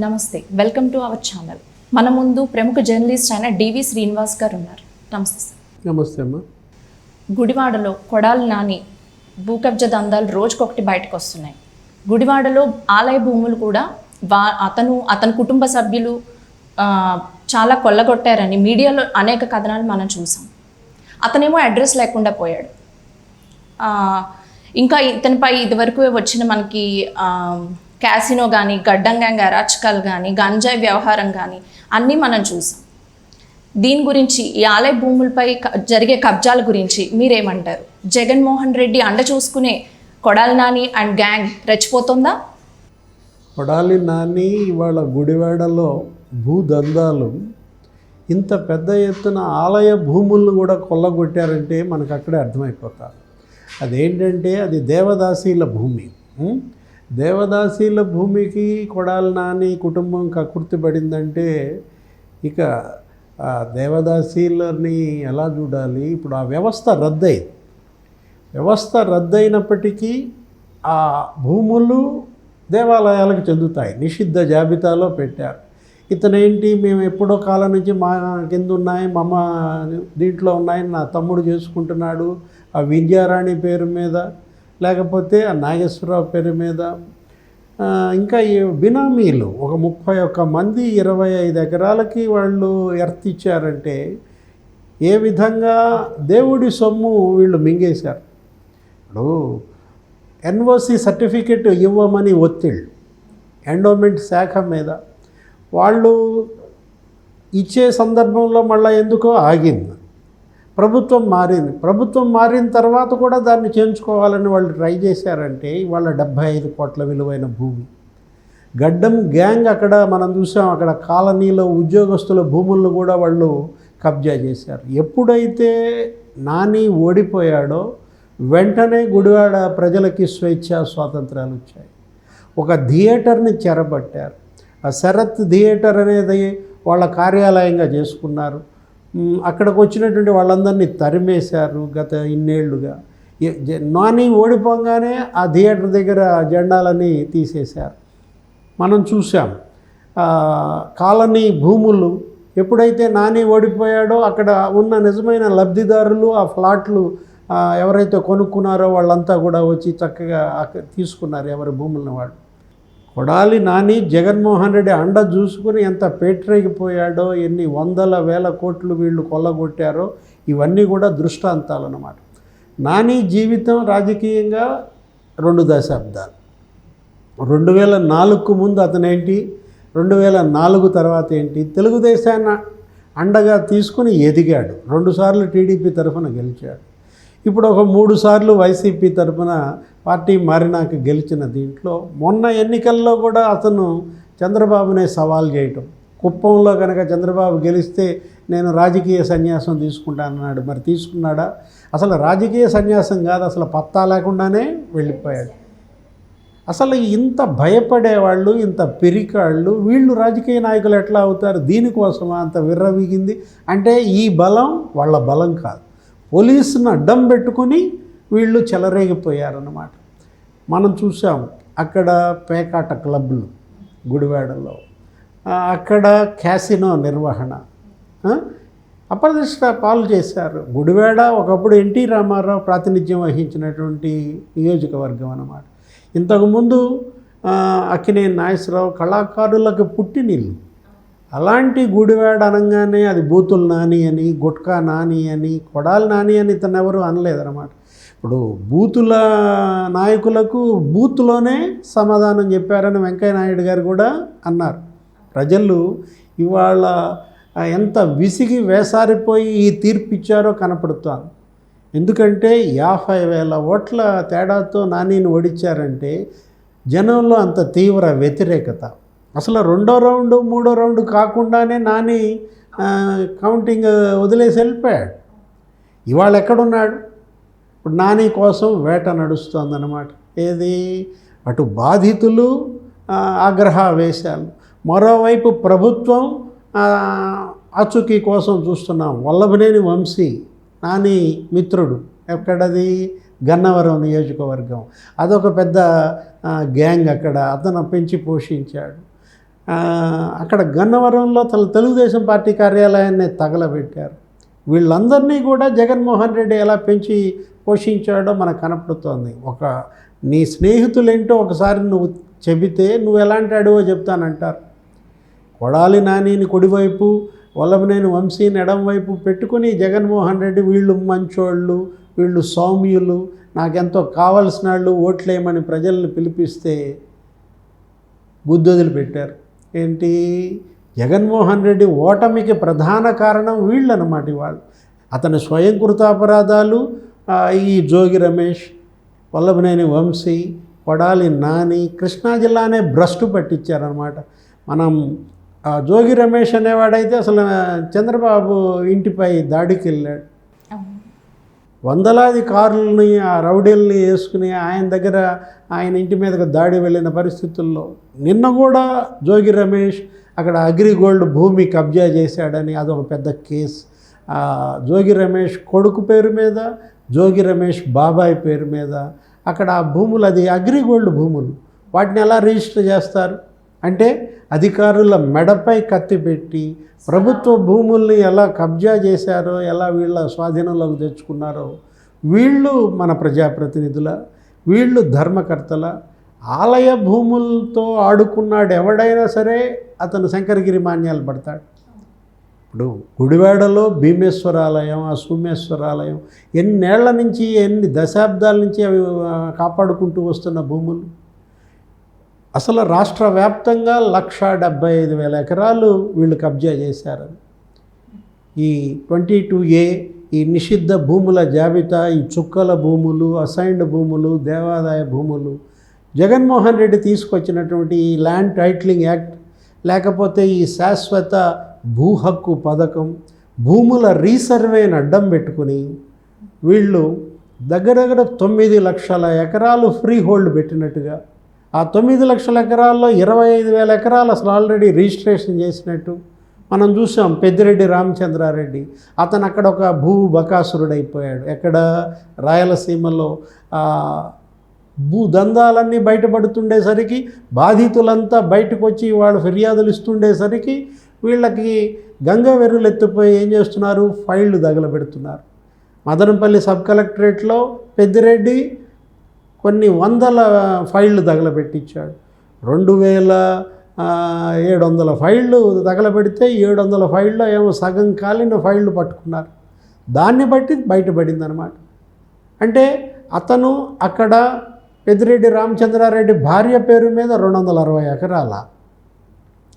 నమస్తే welcome to our channel. మన ముందు ప్రముఖ జర్నలిస్ట్ అయిన డివి శ్రీనివాస్ గారు ఉన్నారు. నమస్తే సార్. నమస్తే అమ్మా. గుడివాడలో కొడాలి నాని భూకబ్జ దందాలు రోజుకొకటి బయటకు వస్తున్నాయి గుడివాడలో ఆలయ భూములు కూడా వా అతను అతని కుటుంబ సభ్యులు చాలా కొల్లగొట్టారని మీడియాలో అనేక కథనాలు మనం చూసాం. అతనేమో అడ్రస్ లేకుండా పోయాడు. ఇంకా ఇతనిపై ఇదివరకు వచ్చిన మనకి క్యాసినో కానీ గడ్డం గ్యాంగ్ అరాచకాలు కానీ గంజాయి వ్యవహారం కానీ అన్నీ మనం చూసాం. దీని గురించి ఈ ఆలయ భూములపై క- జరిగే కబ్జాల గురించి మీరేమంటారు? జగన్మోహన్ రెడ్డి అండ చూసుకునే కొడాలి నాని అండ్ గ్యాంగ్ రెచ్చిపోతుందా? కొడాలి నాని ఇవాళ గుడివాడలో భూదందాలు ఇంత పెద్ద ఎత్తున ఆలయ భూములను కూడా కొల్లగొట్టారంటే మనకు అక్కడే అర్థమైపోతారు. అదేంటంటే అది దేవదాసీల భూమి. దేవదాసీల భూమికి కొడాలి నాని కుటుంబం కకుర్తిపడిందంటే ఇక ఆ దేవదాసీలని ఎలా చూడాలి? ఇప్పుడు ఆ వ్యవస్థ రద్దయింది. వ్యవస్థ రద్దయినప్పటికీ ఆ భూములు దేవాలయాలకు చెందుతాయి. నిషిద్ధ జాబితాలో పెట్టారు. ఇతనేంటి? మేము ఎప్పుడో కాలం నుంచి మా కింద ఉన్నాయి మా అమ్మ దీంట్లో ఉన్నాయి నా తమ్ముడు చేసుకుంటున్నాడు. ఆ విద్యారాణి పేరు మీద లేకపోతే ఆ నాగేశ్వరరావు పేరు మీద ఇంకా ఈ బినామీలు ఒక ముప్పై ఒక్క మంది ఇరవై ఐదు ఎకరాలకి వాళ్ళు ఎర్త్ ఇచ్చారంటే ఏ విధంగా దేవుడి సొమ్ము వీళ్ళు మింగేశారు? ఇప్పుడు ఎన్ఓసి సర్టిఫికెట్ ఇవ్వమని ఒత్తిళ్ళు ఎండోమెంట్ శాఖ మీద వాళ్ళు ఇచ్చే సందర్భంలో మళ్ళీ ఎందుకో ఆగింది. ప్రభుత్వం మారింది. ప్రభుత్వం మారిన తర్వాత కూడా దాన్ని చేయించుకోవాలని వాళ్ళు ట్రై చేశారంటే ఇవాళ డెబ్భై ఐదు కోట్ల విలువైన భూమి. గడ్డం గ్యాంగ్ అక్కడ మనం చూసాం అక్కడ కాలనీలో ఉద్యోగస్తుల భూములను కూడా వాళ్ళు కబ్జా చేశారు. ఎప్పుడైతే నాని ఓడిపోయాడో వెంటనే గుడివాడ ప్రజలకి స్వేచ్ఛ స్వాతంత్రాలు వచ్చాయి. ఒక థియేటర్ని చెరబట్టారు. ఆ శరత్ థియేటర్ అనేది వాళ్ళ కార్యాలయంగా చేసుకున్నారు. అక్కడికి వచ్చినటువంటి వాళ్ళందరినీ తరిమేశారు గత ఇన్నేళ్ళుగా. నాని ఓడిపోగానే ఆ థియేటర్ దగ్గర జెండాలని తీసేశారు. మనం చూసాం కాలనీ భూములు ఎప్పుడైతే నాని ఓడిపోయాడో అక్కడ ఉన్న నిజమైన లబ్ధిదారులు ఆ ఫ్లాట్లు ఎవరైతే కొనుక్కున్నారో వాళ్ళంతా కూడా వచ్చి చక్కగా తీసుకున్నారు ఎవరి భూములను వాళ్ళు. కొడాలి నాని జగన్మోహన్ రెడ్డి అండ చూసుకుని ఎంత పేటరేగిపోయాడో ఎన్ని వందల వేల కోట్లు వీళ్ళు కొల్లగొట్టారో ఇవన్నీ కూడా దృష్టాంతాలు అన్నమాట నాని జీవితం రాజకీయంగా రెండు దశాబ్దాలు. రెండు వేల నాలుగుకు ముందు అతనేంటి? రెండు వేల నాలుగు తర్వాత ఏంటి? తెలుగుదేశాన్ని అండగా తీసుకుని ఎదిగాడు. రెండుసార్లు టీడీపీ తరఫున గెలిచాడు. ఇప్పుడు ఒక మూడు సార్లు వైసీపీ తరఫున పార్టీ మారినాక గెలిచిన దీంట్లో మొన్న ఎన్నికల్లో కూడా అతను చంద్రబాబునే సవాల్ చేయటం. కుప్పంలో కనుక చంద్రబాబు గెలిస్తే నేను రాజకీయ సన్యాసం తీసుకుంటానన్నాడు. మరి తీసుకున్నాడా? అసలు రాజకీయ సన్యాసం కాదు అసలు పత్తా లేకుండానే వెళ్ళిపోయాడు. అసలు ఇంత భయపడేవాళ్ళు ఇంత పెరికాళ్ళు వీళ్ళు రాజకీయ నాయకులు ఎట్లా అవుతారు? దీనికోసమా అంత విర్రవీగింది అంటే ఈ బలం వాళ్ళ బలం కాదు. పోలీసును అడ్డం పెట్టుకుని వీళ్ళు చెలరేగిపోయారన్నమాట. మనం చూసాం అక్కడ పేకాట క్లబ్లు గుడివాడలో అక్కడ క్యాసినో నిర్వహణ. అప్రదిష్ట పాలు చేశారు. గుడివాడ ఒకప్పుడు ఎన్టీ రామారావు ప్రాతినిధ్యం వహించినటువంటి నియోజకవర్గం అన్నమాట. ఇంతకుముందు ఆ, అక్కినేని నాగేశ్వరరావు కళాకారులకు పుట్టినిల్లు. అలాంటి గుడివాడ అనగానే అది బూతులు నాని అని గుట్కా నాని అని కొడాలి నాని అని ఇతను ఎవరు అనలేదన్నమాట. ఇప్పుడు బూతుల నాయకులకు బూత్లోనే సమాధానం చెప్పారని వెంకయ్య నాయుడు గారు కూడా అన్నారు. ప్రజలు ఇవాళ ఎంత విసిగి వేసారిపోయి ఈ తీర్పు ఇచ్చారో కనపడుతోంది. ఎందుకంటే యాభై వేల ఓట్ల తేడాతో నానిని ఓడించారంటే జనంలో అంత తీవ్ర వ్యతిరేకత. అసలు రెండో రౌండ్ మూడో రౌండ్ కాకుండానే నాని కౌంటింగ్ వదిలేసి వెళ్ళిపోయాడు. ఇవాళ ఎక్కడున్నాడు? ఇప్పుడు నాని కోసం వేట నడుస్తుందన్నమాట. ఏది? అటు బాధితులు ఆ, ఆగ్రహావేశాలు. మరోవైపు ప్రభుత్వం ఆచూకీ కోసం చూస్తున్నాం వల్లభనేని వంశీ నాని మిత్రుడు ఎక్కడది? గన్నవరం నియోజకవర్గం. అదొక పెద్ద గ్యాంగ్ అక్కడ. అతను పెంచి పోషించాడు. అక్కడ గన్నవరంలో తల తెలుగుదేశం పార్టీ కార్యాలయాన్ని తగలబెట్టారు. వీళ్ళందరినీ కూడా జగన్మోహన్ రెడ్డి ఎలా పెంచి పోషించాడో మనకు కనపడుతోంది. ఒక నీ స్నేహితులేంటో ఒకసారి నువ్వు చెబితే నువ్వు ఎలాంటి అడుగో చెప్తానంటారు. కొడాలి నానిని కుడివైపు వల్లభనేని వంశీని ఎడంవైపు పెట్టుకుని జగన్మోహన్ రెడ్డి వీళ్ళు మంచోళ్ళు వీళ్ళు సౌమ్యులు నాకెంతో కావలసిన వాళ్ళు ఓట్లేయమని ప్రజల్ని పిలిపిస్తే బుద్ధొదిలి పెట్టారు ఏంటి? జగన్మోహన్ రెడ్డి ఓటమికి ప్రధాన కారణం వీళ్ళు అన్నమాట అతని స్వయం కృతాపరాధాలు ఈ జోగి రమేష్ వల్లభనేని వంశీ కొడాలి నాని కృష్ణా జిల్లానే భ్రష్టు పట్టించారనమాట మనం జోగి రమేష్ అనేవాడైతే అసలు చంద్రబాబు ఇంటిపై దాడికి వెళ్ళాడు. వందలాది కార్లని ఆ రౌడీల్ని వేసుకుని ఆయన దగ్గర ఆయన ఇంటి మీదకి దాడి వెళ్ళిన పరిస్థితుల్లో నిన్న కూడా జోగి రమేష్ అక్కడ అగ్రిగోల్డ్ భూమి కబ్జా చేశాడని అదొక పెద్ద కేసు. ఆ జోగి రమేష్ కొడుకు పేరు మీద జోగి రమేష్ బాబాయ్ పేరు మీద అక్కడ ఆ భూములు అది అగ్రిగోల్డ్ భూములు. వాటిని ఎలా రిజిస్టర్ చేస్తారు? అంటే అధికారుల మెడపై కత్తి పెట్టి ప్రభుత్వ భూముల్ని ఎలా కబ్జా చేశారో ఎలా వీళ్ళ స్వాధీనంలోకి తెచ్చుకున్నారో వీళ్ళు మన ప్రజాప్రతినిధుల వీళ్ళు ధర్మకర్తల ఆలయ భూములతో ఆడుకున్నాడు ఎవడైనా సరే అతను శంకరగిరి మాన్యాలు పడతాడు. ఇప్పుడు గుడివాడలో భీమేశ్వర ఆలయం ఆ సోమేశ్వర ఆలయం ఎన్నేళ్ళ నుంచి ఎన్ని దశాబ్దాల నుంచి అవి కాపాడుకుంటూ వస్తున్న భూములు? అసలు రాష్ట్ర వ్యాప్తంగా లక్ష డెబ్బై ఐదు వేల ఎకరాలు వీళ్ళు కబ్జా చేశారు. ఈ ట్వంటీ టూ ఏ ఈ నిషిద్ధ భూముల జాబితా ఈ చుక్కల భూములు అసైన్డ్ భూములు దేవాదాయ భూములు జగన్మోహన్ రెడ్డి తీసుకొచ్చినటువంటి ఈ ల్యాండ్ టైటిలింగ్ యాక్ట్ లేకపోతే ఈ శాశ్వత భూ హక్కు పథకం భూముల రీసర్వేని అడ్డం పెట్టుకుని వీళ్ళు దగ్గర దగ్గర తొమ్మిది లక్షల ఎకరాలు ఫ్రీ హోల్డ్ పెట్టినట్టుగా ఆ తొమ్మిది లక్షల ఎకరాల్లో ఇరవై ఐదు వేల ఎకరాలు అసలు ఆల్రెడీ రిజిస్ట్రేషన్ చేసినట్టు మనం చూసాం పెద్దిరెడ్డి రామచంద్రారెడ్డి. అతను అక్కడ ఒక భూ బకాసురుడైపోయాడు. ఎక్కడ? రాయలసీమలో. భూ దందాలన్నీ బయటపడుతుండేసరికి బాధితులంతా బయటకు వచ్చి వాళ్ళు ఫిర్యాదులు ఇస్తుండేసరికి వీళ్ళకి గంగ వెర్రులు ఎత్తిపోయి ఏం చేస్తున్నారు? ఫైళ్ళు తగలబెడుతున్నారు. మదనపల్లి సబ్ కలెక్టరేట్లో పెద్దిరెడ్డి కొన్ని వందల ఫైళ్ళు తగలబెట్టించాడు. రెండు వేల ఏడు వందల ఫైళ్ళు తగలబెడితే ఏడు వందల ఫైళ్ళు ఏమో సగం కాలిన ఫైళ్ళు పట్టుకున్నారు. దాన్ని బట్టి బయటపడింది అనమాట అంటే అతను అక్కడ పెద్దిరెడ్డి రామచంద్రారెడ్డి భార్య పేరు మీద రెండు వందల అరవై ఎకరాల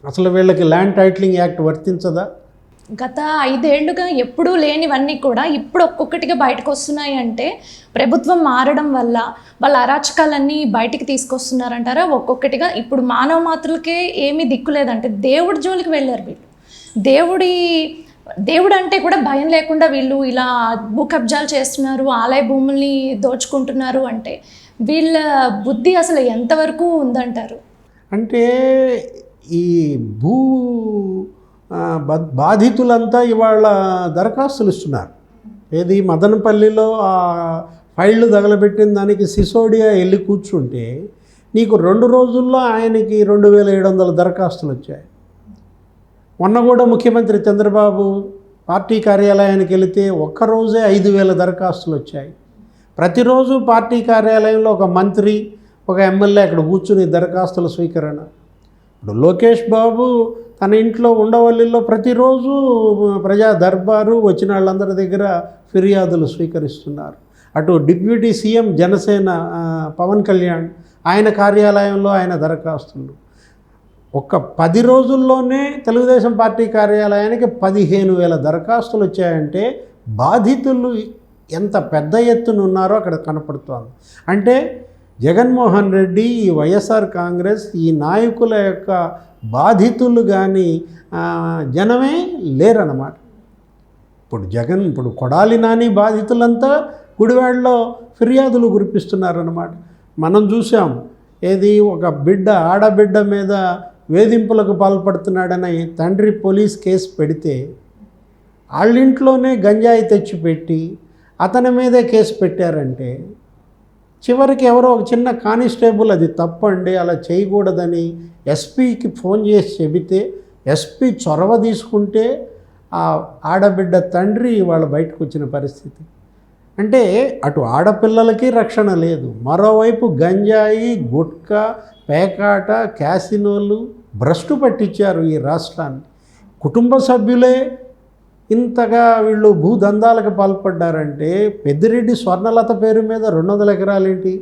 అసలు వీళ్ళకి ల్యాండ్ టైటిలింగ్ యాక్ట్ వర్తించదా? గత ఐదేళ్ళుగా ఎప్పుడూ లేనివన్నీ కూడా ఇప్పుడు ఒక్కొక్కటిగా బయటకు వస్తున్నాయి అంటే ప్రభుత్వం మారడం వల్ల వాళ్ళ అరాచకాలన్నీ బయటికి తీసుకొస్తున్నారంటారా? ఒక్కొక్కటిగా ఇప్పుడు మానవ మాత్రలకే ఏమీ దిక్కు లేదంటే దేవుడి జోలికి వెళ్ళారు వీళ్ళు. దేవుడి దేవుడు అంటే కూడా భయం లేకుండా వీళ్ళు ఇలా భూ కబ్జాలు చేస్తున్నారు ఆలయ భూముల్ని దోచుకుంటున్నారు అంటే వీళ్ళ బుద్ధి అసలు ఎంతవరకు ఉందంటారు? అంటే ఈ భూ బాధితులంతా ఇవాళ దరఖాస్తులు ఇస్తున్నారు. ఏది మదనపల్లిలో ఆ ఫైళ్ళు తగలబెట్టిన దానికి సిసోడియా వెళ్ళి కూర్చుంటే నీకు రెండు రోజుల్లో ఆయనకి రెండు వేల ఏడు వందల దరఖాస్తులు వచ్చాయి. మొన్న కూడా ముఖ్యమంత్రి చంద్రబాబు పార్టీ కార్యాలయానికి వెళితే ఒక్కరోజే ఐదు వేల దరఖాస్తులు వచ్చాయి. ప్రతిరోజు పార్టీ కార్యాలయంలో ఒక మంత్రి ఒక ఎమ్మెల్యే అక్కడ కూర్చుని దరఖాస్తుల స్వీకరణ. ఇప్పుడు లోకేష్ బాబు తన ఇంట్లో ఉండవల్లిలో ప్రతిరోజు ప్రజా దర్బారు వచ్చిన వాళ్ళందరి దగ్గర ఫిర్యాదులు స్వీకరిస్తున్నారు. అటు డిప్యూటీ సీఎం జనసేన పవన్ కళ్యాణ్ ఆయన కార్యాలయంలో ఆయన దరఖాస్తులు. ఒక్క పది రోజుల్లోనే తెలుగుదేశం పార్టీ కార్యాలయానికి పదిహేను వేల దరఖాస్తులు వచ్చాయంటే బాధితులు ఎంత పెద్ద ఎత్తున ఉన్నారో అక్కడ కనపడుతోంది. అంటే జగన్మోహన్ రెడ్డి ఈ వైఎస్ఆర్ కాంగ్రెస్ ఈ నాయకుల యొక్క బాధితులు కానీ జనమే లేరన్నమాట. ఇప్పుడు జగన్ ఇప్పుడు కొడాలి నాని బాధితులంతా గుడివాడలో ఫిర్యాదులు కురిపిస్తున్నారన్నమాట. మనం చూసాం ఏది ఒక బిడ్డ ఆడబిడ్డ మీద వేధింపులకు పాల్పడుతున్నాడని తండ్రి పోలీస్ కేసు పెడితే వాళ్ళింట్లోనే గంజాయి తెచ్చిపెట్టి అతని మీదే కేసు పెట్టారంటే చివరికి ఎవరో ఒక చిన్న కానిస్టేబుల్ అది తప్పండి అలా చేయకూడదని ఎస్పీకి ఫోన్ చేసి చెబితే ఎస్పీ చొరవ తీసుకుంటే ఆ ఆడబిడ్డ తండ్రి వాళ్ళ బయటకు వచ్చిన పరిస్థితి. అంటే అటు ఆడపిల్లలకి రక్షణ లేదు మరోవైపు గంజాయి గుట్కా పేకాట క్యాసినోలు భ్రష్టు పట్టించారు ఈ రాష్ట్రాన్ని. కుటుంబ సభ్యులే ఇంతగా వీళ్ళు భూదందాలకు పాల్పడ్డారంటే పెద్దిరెడ్డి స్వర్ణలత పేరు మీద రెండు వందల ఎకరాలేంటి?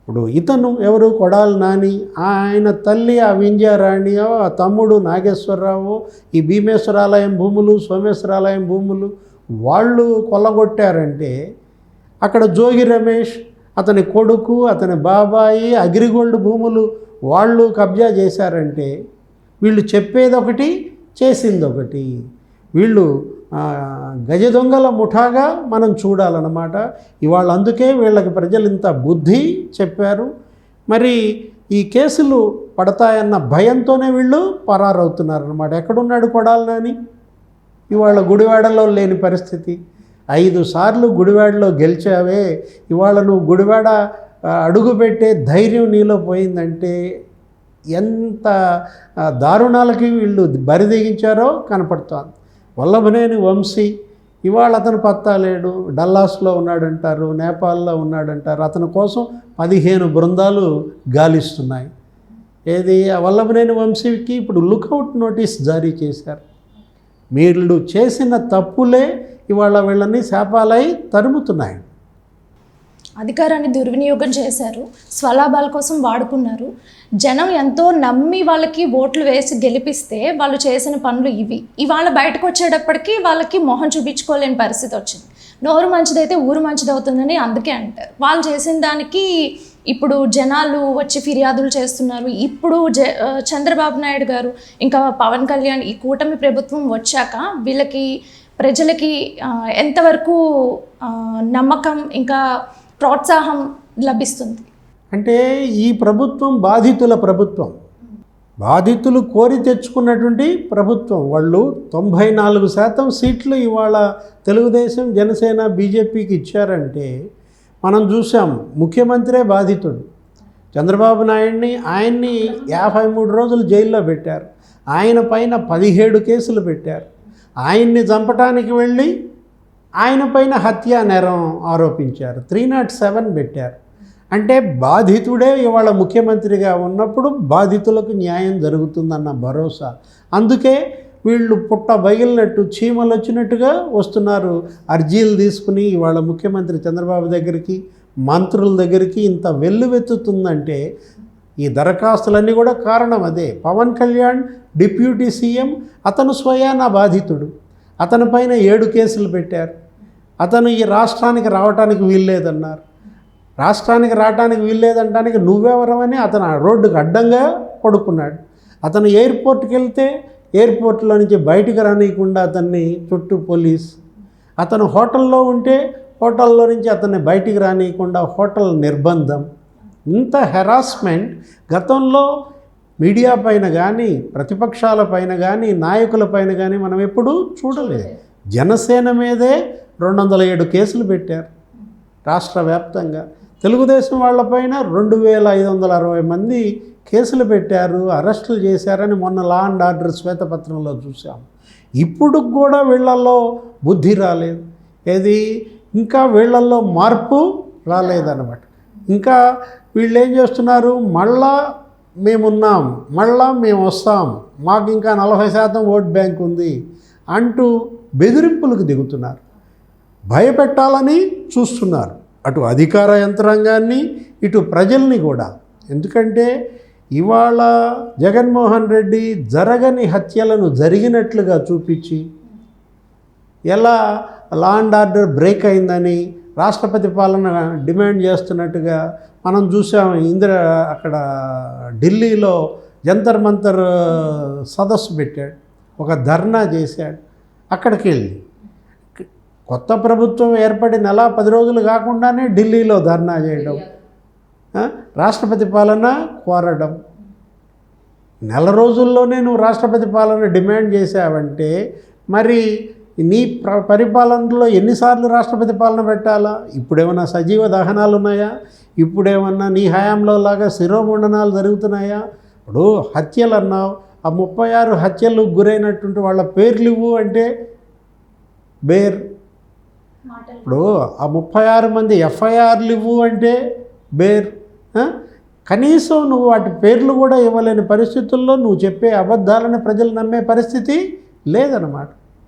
ఇప్పుడు ఇతను ఎవరు? కొడాలి నాని. ఆయన తల్లి ఆ వింజారాణి ఆ తమ్ముడు నాగేశ్వరరావు ఈ భీమేశ్వరాలయం భూములు సోమేశ్వరాలయం భూములు వాళ్ళు కొల్లగొట్టారంటే అక్కడ జోగి రమేష్ అతని కొడుకు అతని బాబాయి అగ్రిగోల్డ్ భూములు వాళ్ళు కబ్జా చేశారంటే వీళ్ళు చెప్పేది ఒకటి చేసింది ఒకటి వీళ్ళు గజ దొంగల ముఠాగా మనం చూడాలన్నమాట. ఇవాళ అందుకే వీళ్ళకి ప్రజలు ఇంత బుద్ధి చెప్పారు. మరి ఈ కేసులు పడతాయన్న భయంతోనే వీళ్ళు పరారవుతున్నారనమాట ఎక్కడున్నాడు కొడాలి ఇవాళ గుడివాడలో లేని పరిస్థితి. ఐదు సార్లు గుడివాడలో గెలిచావే. ఇవాళ నువ్వు గుడివాడ అడుగుపెట్టే ధైర్యం నీలో పోయిందంటే ఎంత దారుణాలకి వీళ్ళు బరిదిగించారో కనపడుతోంది. వల్లభనేని వంశీ ఇవాళ అతను పత్తా లేడు డల్లాస్లో ఉన్నాడంటారు నేపాల్లో ఉన్నాడంటారు. అతని కోసం పదిహేను బృందాలు గాలిస్తున్నాయి. ఏది? ఆ వల్లభనేని వంశీకి ఇప్పుడు లుకౌట్ నోటీస్ జారీ చేశారు. మీరు చేసిన తప్పులే ఇవాళ వీళ్ళని శాపాలై తరుముతున్నాయి. అధికారాన్ని దుర్వినియోగం చేశారు. స్వలాభాల కోసం వాడుకున్నారు. జనం ఎంతో నమ్మి వాళ్ళకి ఓట్లు వేసి గెలిపిస్తే వాళ్ళు చేసిన పనులు ఇవి. ఇవాళ బయటకు వచ్చేటప్పటికి వాళ్ళకి మొహం చూపించుకోలేని పరిస్థితి వచ్చింది. నోరు మంచిదైతే ఊరు మంచిదవుతుందని అందుకే అంటారు. వాళ్ళు చేసిన దానికి ఇప్పుడు జనాలు వచ్చి ఫిర్యాదులు చేస్తున్నారు. ఇప్పుడు జ చంద్రబాబు నాయుడు గారు ఇంకా పవన్ కళ్యాణ్ ఈ కూటమి ప్రభుత్వం వచ్చాక వీళ్ళకి ప్రజలకి ఎంతవరకు నమ్మకం ఇంకా ప్రోత్సాహం లభిస్తుంది. అంటే ఈ ప్రభుత్వం బాధితుల ప్రభుత్వం. బాధితులు కోరి తెచ్చుకున్నటువంటి ప్రభుత్వం. వాళ్ళు తొంభై నాలుగు శాతం సీట్లు ఇవాళ తెలుగుదేశం జనసేన బీజేపీకి ఇచ్చారంటే మనం చూసాం ముఖ్యమంత్రే బాధితుడు. చంద్రబాబు నాయుడిని ఆయన్ని యాభై మూడు రోజులు జైల్లో పెట్టారు. ఆయన పైన పదిహేడు కేసులు పెట్టారు. ఆయన్ని చంపటానికి వెళ్ళి ఆయన పైన హత్యా నేరం ఆరోపించారు. త్రీ నాట్ సెవెన్ పెట్టారు. అంటే బాధితుడే ఇవాళ ముఖ్యమంత్రిగా ఉన్నప్పుడు బాధితులకు న్యాయం జరుగుతుందన్న భరోసా. అందుకే వీళ్ళు పుట్ట బగిలినట్టు చీమలు వచ్చినట్టుగా వస్తున్నారు. అర్జీలు తీసుకుని ఇవాళ ముఖ్యమంత్రి చంద్రబాబు దగ్గరికి మంత్రుల దగ్గరికి ఇంత వెల్లువెత్తుతుందంటే ఈ దరఖాస్తులన్నీ కూడా కారణం అదే. పవన్ కళ్యాణ్ డిప్యూటీ సీఎం అతను స్వయాన బాధితుడు. అతని పైన ఏడు కేసులు పెట్టారు. అతను ఈ రాష్ట్రానికి రావటానికి వీల్లేదన్నారు. రాష్ట్రానికి రావడానికి వీల్లేదంటానికి నువ్వెవరమని అతను ఆ రోడ్డుకు అడ్డంగా పడుకున్నాడు. అతను ఎయిర్పోర్ట్కి వెళ్తే ఎయిర్పోర్ట్లో నుంచి బయటికి రానియకుండా అతన్ని చుట్టూ పోలీస్ అతను హోటల్లో ఉంటే హోటల్లో నుంచి అతన్ని బయటికి రానియకుండా హోటల్ నిర్బంధం. ఇంత హెరాస్మెంట్ గతంలో మీడియా పైన కానీ ప్రతిపక్షాల పైన కానీ నాయకుల పైన కానీ మనం ఎప్పుడూ చూడలేదు. జనసేన మీదే రెండు వందల ఏడు కేసులు పెట్టారు. రాష్ట్ర వ్యాప్తంగా. తెలుగుదేశం వాళ్ళపైన రెండు వేల ఐదు వందల అరవై మంది కేసులు పెట్టారు అరెస్టులు చేశారని మొన్న లా అండ్ ఆర్డర్ శ్వేతపత్రంలో చూసాం ఇప్పుడు కూడా వీళ్ళల్లో బుద్ధి రాలేదు. ఏది? ఇంకా వీళ్ళల్లో మార్పు రాలేదన్నమాట. ఇంకా వీళ్ళు ఏం చేస్తున్నారు? మళ్ళా మేమున్నాం మళ్ళా మేము వస్తాం మాకు ఇంకా నలభై శాతం ఓట్ బ్యాంక్ ఉంది అంటూ బెదిరింపులకు దిగుతున్నారు. భయపెట్టాలని చూస్తున్నారు. అటు అధికార యంత్రాంగాన్ని ఇటు ప్రజల్ని కూడా. ఎందుకంటే ఇవాళ జగన్మోహన్ రెడ్డి జరగని హత్యలను జరిగినట్లుగా చూపించి ఎలా లా అండ్ ఆర్డర్ బ్రేక్ అయిందని రాష్ట్రపతి పాలన డిమాండ్ చేస్తున్నట్టుగా మనం చూసాం. ఇందిర అక్కడ ఢిల్లీలో జంతర్ మంతర్ సదస్సు పెట్టాడు. ఒక ధర్నా చేశాడు. అక్కడికి వెళ్ళి కొత్త ప్రభుత్వం ఏర్పడి నెల పది రోజులు కాకుండానే ఢిల్లీలో ధర్నా చేయడం రాష్ట్రపతి పాలన కోరడం. నెల రోజుల్లోనే నువ్వు రాష్ట్రపతి పాలన డిమాండ్ చేశావంటే మరి నీ ప్ర- పరిపాలనలో ఎన్నిసార్లు రాష్ట్రపతి పాలన పెట్టాలా? ఇప్పుడేమన్నా సజీవ దహనాలు ఉన్నాయా ఇప్పుడేమన్నా నీ హయాంలో లాగా శిరోముండనాలు జరుగుతున్నాయా? ఇప్పుడు హత్యలు అన్నావు ఆ ముప్పై ఆరు హత్యలు గురైనటువంటి వాళ్ళ పేర్లు ఇవ్వు అంటే బేర్. ఇప్పుడు ఆ ముప్పై ఆరు మంది ఎఫ్ఐఆర్లు ఇవ్వు అంటే బేర్. కనీసం నువ్వు వాటి పేర్లు కూడా ఇవ్వలేని పరిస్థితుల్లో నువ్వు చెప్పే అబద్ధాలని ప్రజలు నమ్మే పరిస్థితి లేదన్నమాట.